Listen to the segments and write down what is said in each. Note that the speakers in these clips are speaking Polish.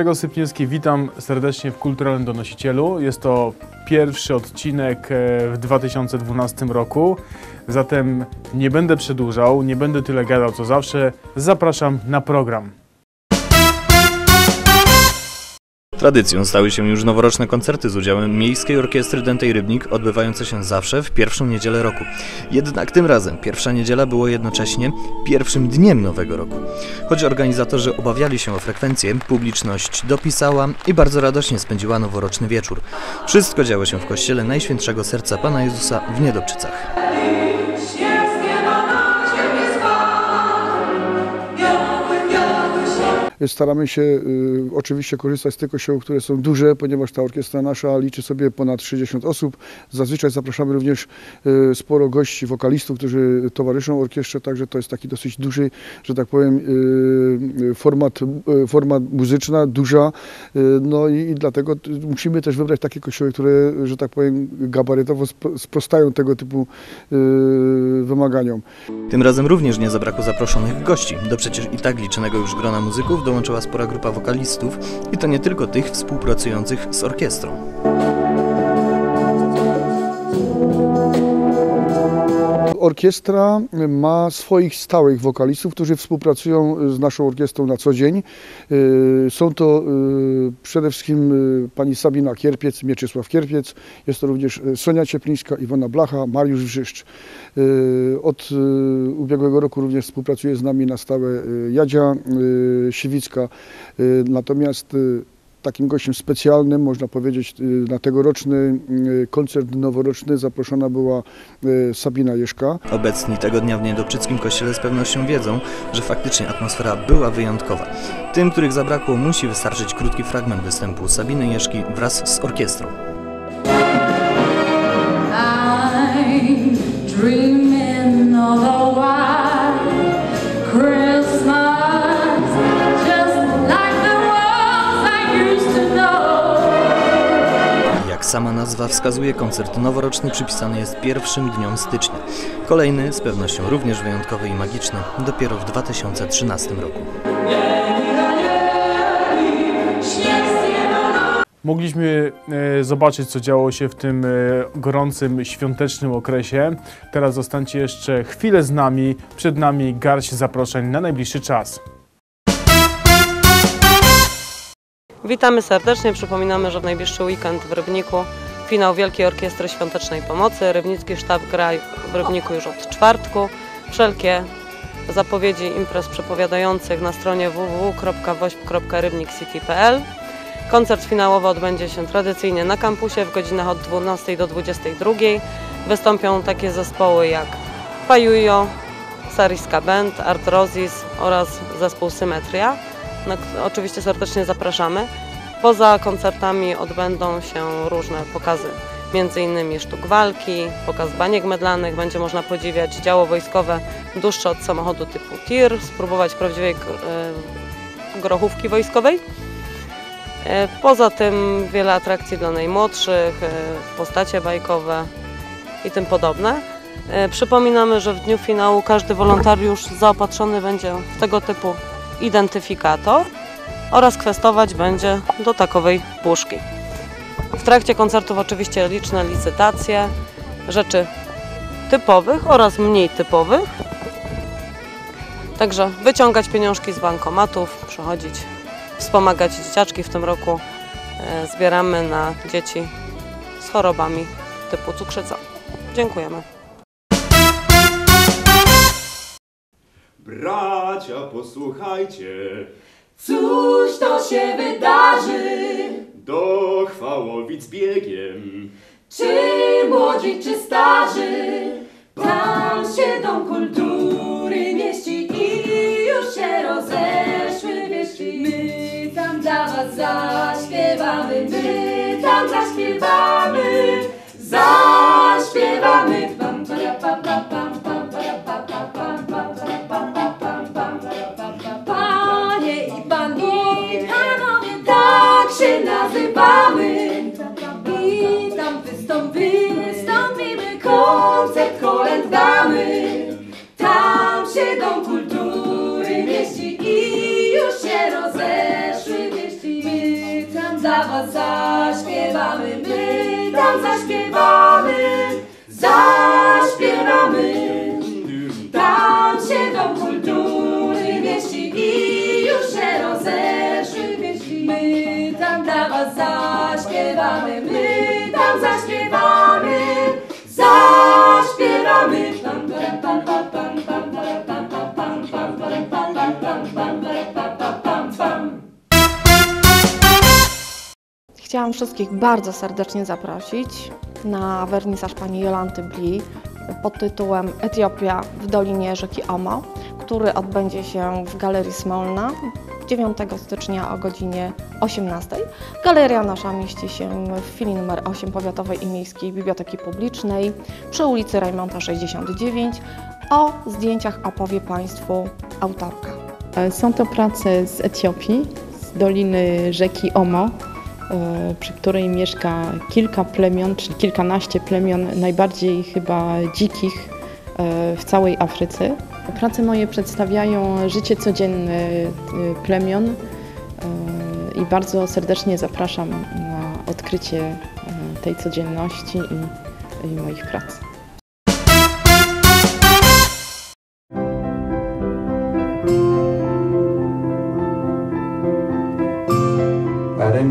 Grzegorz Sypniewski, witam serdecznie w Kulturalnym Donosicielu. Jest to pierwszy odcinek e, w 2012 roku, zatem nie będę przedłużał, nie będę tyle gadał co zawsze. Zapraszam na program. Tradycją stały się już noworoczne koncerty z udziałem Miejskiej Orkiestry Dętej Rybnik, odbywające się zawsze w pierwszą niedzielę roku. Jednak tym razem pierwsza niedziela było jednocześnie pierwszym dniem nowego roku. Choć organizatorzy obawiali się o frekwencję, publiczność dopisała i bardzo radośnie spędziła noworoczny wieczór. Wszystko działo się w kościele Najświętszego Serca Pana Jezusa w Niedobczycach. Staramy się y, oczywiście korzystać z tych kościołów, które są duże, ponieważ ta orkiestra nasza liczy sobie ponad 60 osób. Zazwyczaj zapraszamy również y, sporo gości, wokalistów, którzy towarzyszą orkiestrze, także to jest taki dosyć duży, że tak powiem, y, format, format muzyczna, duża. No i, dlatego musimy też wybrać takie kościoły, które, że tak powiem, gabarytowo spro- sprostają tego typu wymaganiom. Tym razem również nie zabrakło zaproszonych gości. Do przecież i tak liczonego już grona muzyków dołączyła spora grupa wokalistów i to nie tylko tych współpracujących z orkiestrą. Orkiestra ma swoich stałych wokalistów, którzy współpracują z naszą orkiestrą na co dzień. Y, Są to y, przede wszystkim pani Sabina Kierpiec, Mieczysław Kierpiec, jest to również Sonia Cieplińska, Iwona Blacha, Mariusz Wrzyszcz. Od ubiegłego roku również współpracuje z nami na stałe Jadzia Siwicka. Natomiast takim gościem specjalnym, można powiedzieć, y, na tegoroczny y, koncert noworoczny zaproszona była y, Sabina Jeszka. Obecni tego dnia w Niedobczyckim Kościele z pewnością wiedzą, że faktycznie atmosfera była wyjątkowa. Tym, których zabrakło, musi wystarczyć krótki fragment występu Sabiny Jeszki wraz z orkiestrą. Jak sama nazwa wskazuje, koncert noworoczny przypisany jest pierwszym dniom stycznia. Kolejny, z pewnością również wyjątkowy i magiczny, dopiero w 2013 roku. Mogliśmy e, zobaczyć, co działo się w tym e, gorącym, świątecznym okresie. Teraz zostańcie jeszcze chwilę z nami. Przed nami garść zaproszeń na najbliższy czas. Witamy serdecznie. Przypominamy, że w najbliższy weekend w Rybniku finał Wielkiej Orkiestry Świątecznej Pomocy. Rybnicki sztab gra w Rybniku już od czwartku. Wszelkie zapowiedzi imprez przepowiadających na stronie www.wośp.rybnikcity.pl. Koncert finałowy odbędzie się tradycyjnie na kampusie w godzinach od 12 do 22. Wystąpią takie zespoły jak Pajujo, Sariska Band, Art Rosis oraz zespół Symetria. Na, oczywiście serdecznie zapraszamy. Poza koncertami odbędą się różne pokazy, między innymi sztuk walki, pokaz baniek medlanych, będzie można podziwiać działo wojskowe dłuższe od samochodu typu tir, spróbować prawdziwej e, grochówki wojskowej. E, Poza tym wiele atrakcji dla najmłodszych, e, postacie bajkowe i tym podobne. Przypominamy, że w dniu finału każdy wolontariusz zaopatrzony będzie w tego typu identyfikator oraz kwestować będzie do takowej puszki. W trakcie koncertów oczywiście liczne licytacje, rzeczy typowych oraz mniej typowych. Także wyciągać pieniążki z bankomatów, przychodzić, wspomagać dzieciaczki. W tym roku e, zbieramy na dzieci z chorobami typu cukrzyca. Dziękujemy. Bracia, posłuchajcie, Cóż to się wydarzy? do chwałowic biegiem. Czy młodzi, czy starzy? Tam się dom kultury się dom kultury mieści i już się rozeszły wieści. was zaśpiewamy, my tam zaśpiewamy, zaśpiewamy. Tam się dom kultury mieści i już się rozeszły wieści. My tam dla was zaśpiewamy, my tam zaśpiewamy, zaśpiewamy. Chciałam wszystkich bardzo serdecznie zaprosić na wernisaż pani Jolanty Bli pod tytułem Etiopia w Dolinie Rzeki Omo, który odbędzie się w Galerii Smolna 9 stycznia o godzinie 18. Galeria nasza mieści się w filii numer 8 Powiatowej i Miejskiej Biblioteki Publicznej przy ulicy Rajmonta 69. O zdjęciach opowie Państwu autorka. E, Są to prace z Etiopii, z doliny rzeki Omo, przy której mieszka kilka plemion, czy kilkanaście plemion, najbardziej chyba dzikich e, w całej Afryce. Prace moje przedstawiają życie codzienne e, plemion e, i bardzo serdecznie zapraszam na odkrycie e, tej codzienności i, i moich prac.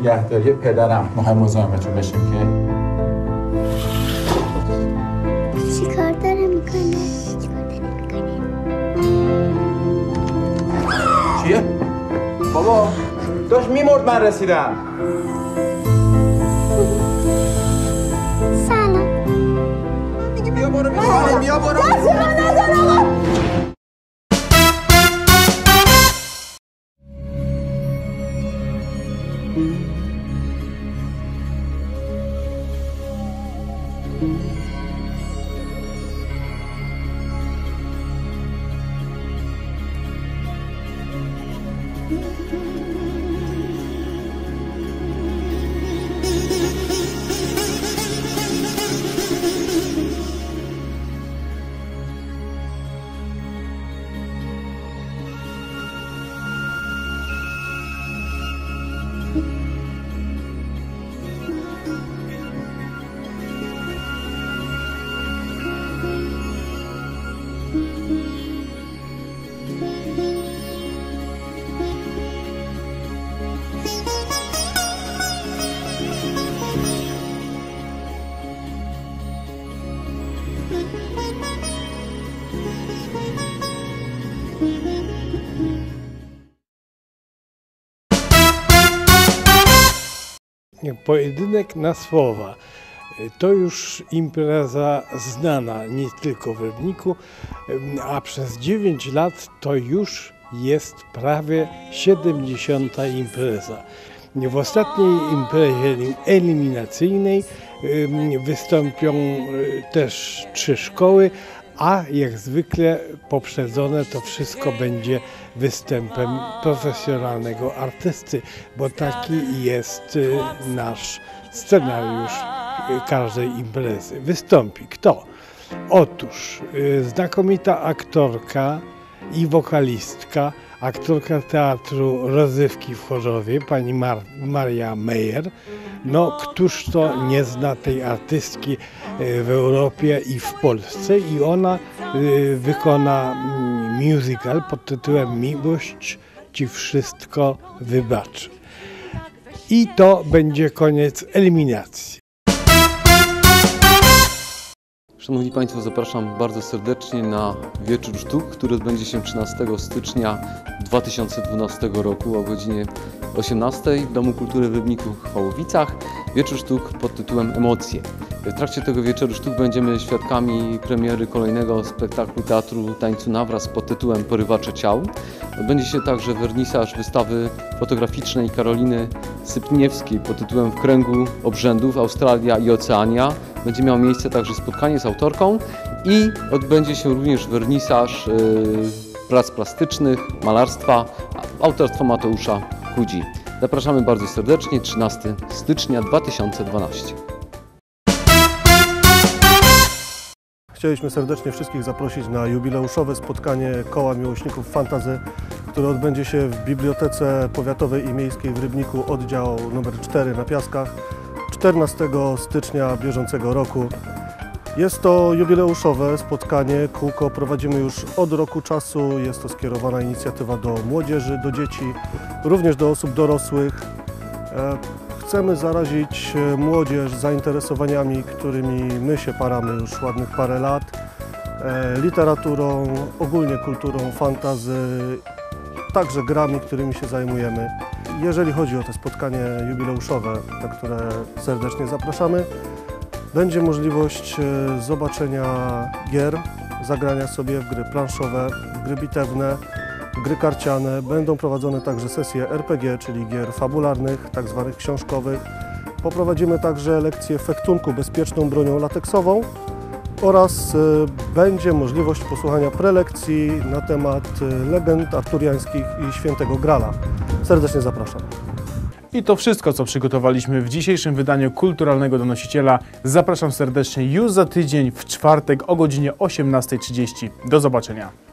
نگهداری پدرم. مهم مزاحمتون بشیم که. چی کار داره می‌کنه؟ چیکار داره می‌کنه؟ چیه؟ بابا داشت میمرد من رسیدم. سلام. دیگه بیا برو. بیا بیا برو. Pojedynek na słowa. To już impreza znana nie tylko w a przez 9 lat to już jest prawie 70. impreza. W ostatniej imprezie eliminacyjnej wystąpią y, też trzy szkoły, a jak zwykle poprzedzone to wszystko będzie występem profesjonalnego artysty, bo taki jest y, nasz scenariusz y, każdej imprezy. Wystąpi kto? Otóż y, znakomita aktorka i wokalistka, aktorka teatru Rozrywki w Chorzowie, pani Mar Maria Meyer. No, któż to nie zna tej artystki y, w Europie i w Polsce i ona y, wykona mm, musical pod tytułem Miłość Ci wszystko wybaczy. I to będzie koniec eliminacji. Szanowni Państwo, zapraszam bardzo serdecznie na Wieczór Sztuk, który odbędzie się 13 stycznia 2012 roku o godzinie 18 w Domu Kultury w Rybniku w Chwałowicach. Wieczór Sztuk pod tytułem Emocje. W trakcie tego Wieczoru Sztuk będziemy świadkami premiery kolejnego spektaklu teatru Tańcu Nawraz pod tytułem Porywacze Ciał. Odbędzie się także wernisaż wystawy fotograficznej Karoliny Sypniewskiej pod tytułem W kręgu obrzędów Australia i Oceania. Będzie miało miejsce także spotkanie z autorką i odbędzie się również wernisaż yy, prac plastycznych, malarstwa autorstwa Mateusza Kudzi. Zapraszamy bardzo serdecznie 13 stycznia 2012. Chcieliśmy serdecznie wszystkich zaprosić na jubileuszowe spotkanie Koła Miłośników Fantazy który odbędzie się w Bibliotece Powiatowej i Miejskiej w Rybniku, oddział numer 4 na Piaskach, 14 stycznia bieżącego roku. Jest to jubileuszowe spotkanie. Kółko prowadzimy już od roku czasu. Jest to skierowana inicjatywa do młodzieży, do dzieci, również do osób dorosłych. E, Chcemy zarazić e, młodzież zainteresowaniami, którymi my się paramy już ładnych parę lat. E, Literaturą, ogólnie kulturą, fantazy, także grami, którymi się zajmujemy. Jeżeli chodzi o to spotkanie jubileuszowe, na które serdecznie zapraszamy, będzie możliwość e, zobaczenia gier, zagrania sobie w gry planszowe, w gry bitewne, w gry karciane. Będą prowadzone także sesje RPG, czyli gier fabularnych, tak zwanych książkowych. Poprowadzimy także lekcję fektunku bezpieczną bronią lateksową oraz e, będzie możliwość posłuchania prelekcji na temat e, legend arturiańskich i świętego Grala. Serdecznie zapraszam. I to wszystko, co przygotowaliśmy w dzisiejszym wydaniu Kulturalnego Donosiciela. Zapraszam serdecznie już za tydzień w czwartek o godzinie 18.30. Do zobaczenia.